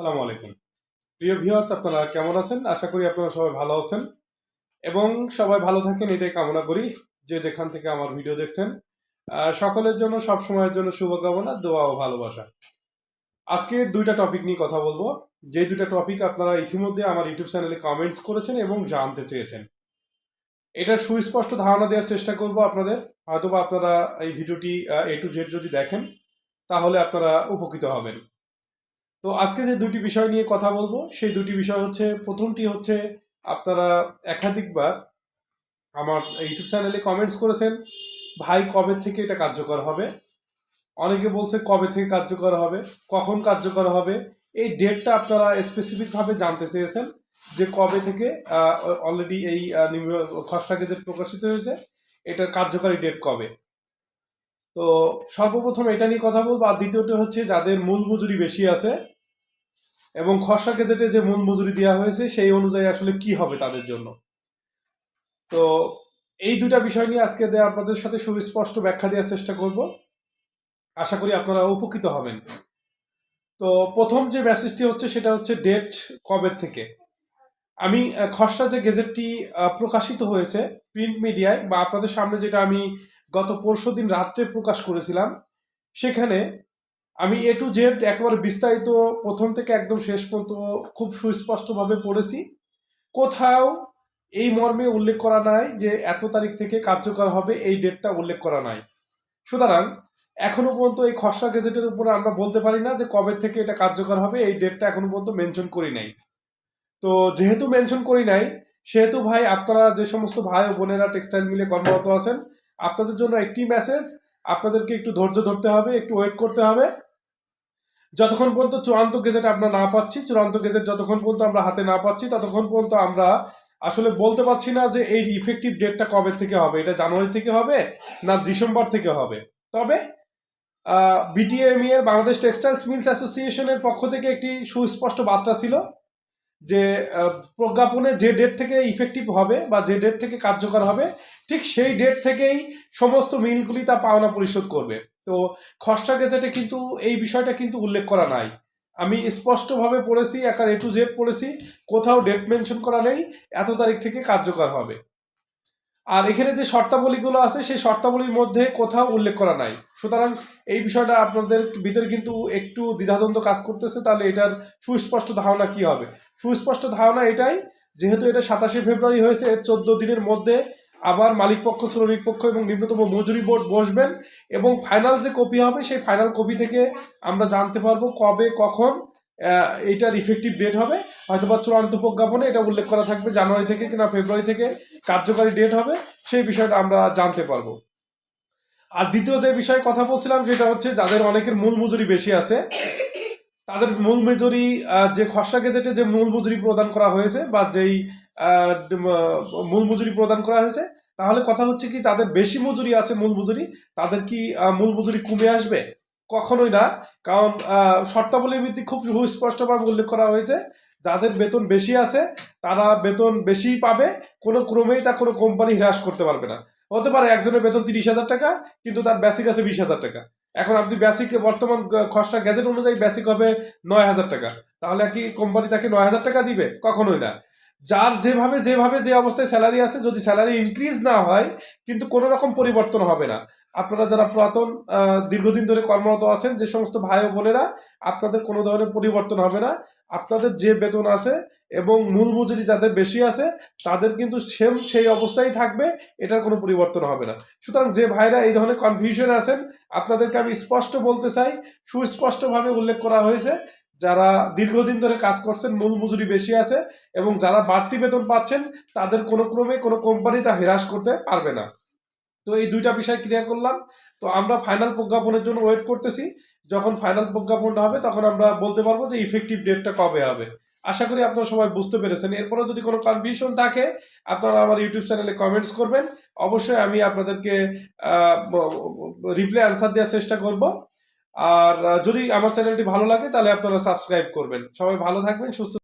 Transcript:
সালাম আলাইকুম। প্রিয় ভিউয়ার্স আপনারা কেমন আছেন? আশা করি আপনারা সবাই ভালো আছেন এবং সবাই ভালো থাকেন, এটাই কামনা করি যে যেখান থেকে আমার ভিডিও দেখছেন। সকলের জন্য সব সময়ের জন্য শুভকামনা, দোয়া ও ভালোবাসা। আজকে দুইটা টপিক নিয়ে কথা বলব। যে দুইটা টপিক আপনারা ইতিমধ্যে আমার ইউটিউব চ্যানেলে কমেন্টস করেছেন এবং জানতে চেয়েছেন। এটার সুস্পষ্ট ধারণা দেওয়ার চেষ্টা করব আপনাদের। হয়তোবা আপনারা এই ভিডিওটি এ টু জেড যদি দেখেন, তাহলে আপনারা উপকৃত হবেন। তো আজকে যে দুটি বিষয় নিয়ে কথা বলব, সেই দুটি বিষয় হচ্ছে, প্রথমটি হচ্ছে, আপনারা একাধিকবার আমার ইউটিউব চ্যানেলে কমেন্টস করেছেন, ভাই কবে থেকে এটা কার্যকর হবে? অনেকে বলছে কবে থেকে কার্যকর হবে, কখন কার্যকর হবে? এই ডেটটা আপনারা স্পেসিফিকভাবে জানতে চেয়েছেন, যে কবে থেকে অলরেডি এই খসড়া গেজেট প্রকাশিত হয়েছে, এটার কার্যকারী ডেট কবে? তো সর্বপ্রথম এটা নিয়ে কথা বলব, আর দ্বিতীয়টা হচ্ছে যাদের মূল মজুরি বেশি আছে এবং খসড়া গেজেটে যে মূল মজুরি দেওয়া হয়েছে, সেই অনুযায়ী আসলে কি হবে তাদের জন্য। তো এই দুটা বিষয় নিয়ে আজকে আপনাদের সাথে সুস্পষ্ট ব্যাখ্যা দেওয়ার চেষ্টা করব। আশা করি আপনারা উপকৃত হবেন। তো প্রথম যে মেসেজটি হচ্ছে, সেটা হচ্ছে ডেট কবে থেকে? আমি খসড়া যে গেজেটটি প্রকাশিত হয়েছে প্রিন্ট মিডিয়ায় বা আপনাদের সামনে যেটা আমি গত পরশু দিন রাত্রে প্রকাশ করেছিলাম। সেখানে আমি এ টু জেড একেবারে বিস্তারিত প্রথম থেকে একদম শেষ পর্যন্ত খুব সুস্পষ্টভাবে পড়েছি। কোথাও এই মর্মে উল্লেখ করা নাই যে এত তারিখ থেকে কার্যকর হবে, এই ডেটটা উল্লেখ করা নাই। সুতরাং এখনও পর্যন্ত এই খসড়া গেজেটের উপরে আমরা বলতে পারি না যে কবে থেকে এটা কার্যকর হবে, এই ডেটটা এখনও পর্যন্ত মেনশন করি নাই। তো যেহেতু মেনশন করি নাই, সেহেতু ভাই আপনারা যে সমস্ত ভাই ও বোনেরা টেক্সটাইল মিলে কর্মরত আছেন আপনাদের জন্য একটি মেসেজ আপনাদেরকে একটু ধৈর্য ধরতে হবে, একটু ওয়েট করতে হবে। যতক্ষণ পর্যন্ত চূড়ান্ত গেজেট আমরা না পাচ্ছি, চূড়ান্ত গেজেট যতক্ষণ পর্যন্ত আমরা হাতে না পাচ্ছি, ততক্ষণ পর্যন্ত আমরা আসলে বলতে পারছি না যে এই ইফেক্টিভ ডেটটা কবে থেকে হবে, এটা জানুয়ারি থেকে হবে না ডিসেম্বর থেকে হবে। তবে বিটিএমই এর বাংলাদেশ টেক্সটাইলস মিলস অ্যাসোসিয়েশনের পক্ষ থেকে একটি সুস্পষ্ট বার্তা ছিল। যে প্রজ্ঞাপনে যে ডেট থেকে ইফেক্টিভ হবে বা যে ডেট থেকে কার্যকর হবে, ঠিক সেই ডেট থেকেই সমস্ত মিলগুলি তা পাওনা পরিশোধ করবে। তো খসড়া গেজেটে কিন্তু এই বিষয়টা কিন্তু উল্লেখ করা নাই। আমি স্পষ্টভাবে পড়েছি একার এ টু জেড পড়েছি, কোথাও ডেট মেনশন করা নেই, এত তারিখ থেকে কার্যকর হবে। আর এখানে যে শর্তাবলীগুলো আছে, সেই শর্তাবলীর মধ্যে কোথাও উল্লেখ করা নাই। সুতরাং এই বিষয়টা আপনাদের ভিতরে কিন্তু একটু দ্বিধাদ্বন্দ্ব কাজ করতেছে, তাহলে এটার সুস্পষ্ট ধারণা কি হবে? সুস্পষ্ট ধারণা এটাই, যেহেতু এটা সাতাশে ফেব্রুয়ারি হয়েছে, এর চোদ্দ দিনের মধ্যে আবার মালিক পক্ষ, শ্রমিক পক্ষ এবং নিম্নতম মজুরি বোর্ড বসবেন এবং ফাইনাল যে কপি হবে, সেই ফাইনাল কপি থেকে আমরা জানতে পারব কবে, কখন এইটার ইফেক্টিভ ডেট হবে। হয়তোবা চূড়ান্ত প্রজ্ঞাপনে এটা উল্লেখ করা থাকবে জানুয়ারি থেকে কিনা ফেব্রুয়ারি থেকে কার্যকারী ডেট হবে, সেই বিষয়টা আমরা জানতে পারব। আর দ্বিতীয় যে বিষয়ে কথা বলছিলাম, সেটা হচ্ছে যাদের অনেকের মূল মজুরি বেশি আছে তাদের মূল মজুরি যে খসড়া গেজেটে যে মূল মজুরি প্রদান করা হয়েছে বা যেই মূল মজুরি প্রদান করা হয়েছে, তাহলে কথা হচ্ছে কি, যাদের বেশি মজুরি আছে মূল মজুরি, তাদের কি মূল মজুরি কমে আসবে? কখনোই না, কারণ শর্তাবলীর ভিত্তি খুব সুস্পষ্টভাবে উল্লেখ করা হয়েছে, যাদের বেতন বেশি আছে, তারা বেতন বেশি পাবে, কোনো ক্রমেই তা কোনো কোম্পানি হ্রাস করতে পারবে না। হতে পারে একজনের বেতন তিরিশ হাজার টাকা, কিন্তু তার বেসিক আছে বিশ হাজার টাকা। এখন আপনি বেসিক বর্তমান খসড়া গ্যাজেট অনুযায়ী বেসিক হবে নয় হাজার টাকা। তাহলে কি কোম্পানি তাকে নয় হাজার টাকা দিবে? কখনোই না। যার যেভাবে যেভাবে যে অবস্থায় স্যালারি আছে, যদি স্যালারি ইনক্রিজ না হয়, কিন্তু কোনো রকম পরিবর্তন হবে না। আপনারা যারা পুরাতন দীর্ঘদিন ধরে কর্মরত আছেন, যে সমস্ত ভাই ও বোনেরা, আপনাদের কোনো ধরনের পরিবর্তন হবে না। আপনাদের যে বেতন আছে এবং মূল মজুরি যাদের বেশি আছে, তাদের কিন্তু সেম সেই অবস্থায় থাকবে, এটার কোনো পরিবর্তন হবে না। সুতরাং যে ভাইরা এই ধরনের কনফিউশনে আছেন, আপনাদেরকে আমি স্পষ্ট বলতে চাই, সুস্পষ্টভাবে উল্লেখ করা হয়েছে যারা দীর্ঘদিন ধরে কাজ করছেন, মূল মজুরি বেশি আছে এবং যারা বাড়তি বেতন পাচ্ছেন, তাদের কোনো ক্রমে কোনো কোম্পানি তা হ্রাস করতে পারবে না। তো এই দুইটা বিষয় ক্লিয়ার করলাম। তো আমরা ফাইনাল প্রজ্ঞাপনের জন্য ওয়েট করতেছি। যখন ফাইনাল প্রজ্ঞাপনটা হবে, তখন আমরা বলতে পারব যে ইফেক্টিভ ডেটটা কবে হবে। আশা করি আপনারা সবাই বুঝতে পেরেছেন। এরপরে যদি কোনো কনফিউশন থাকে, আপনারা আমার ইউটিউব চ্যানেলে কমেন্টস করবেন। অবশ্যই আমি আপনাদেরকে রিপ্লাই অ্যান্সার দেওয়ার চেষ্টা করব। আর যদি আমার চ্যানেলটি ভালো লাগে তাহলে আপনারা সাবস্ক্রাইব করবেন। সবাই ভালো থাকবেন সুস্থ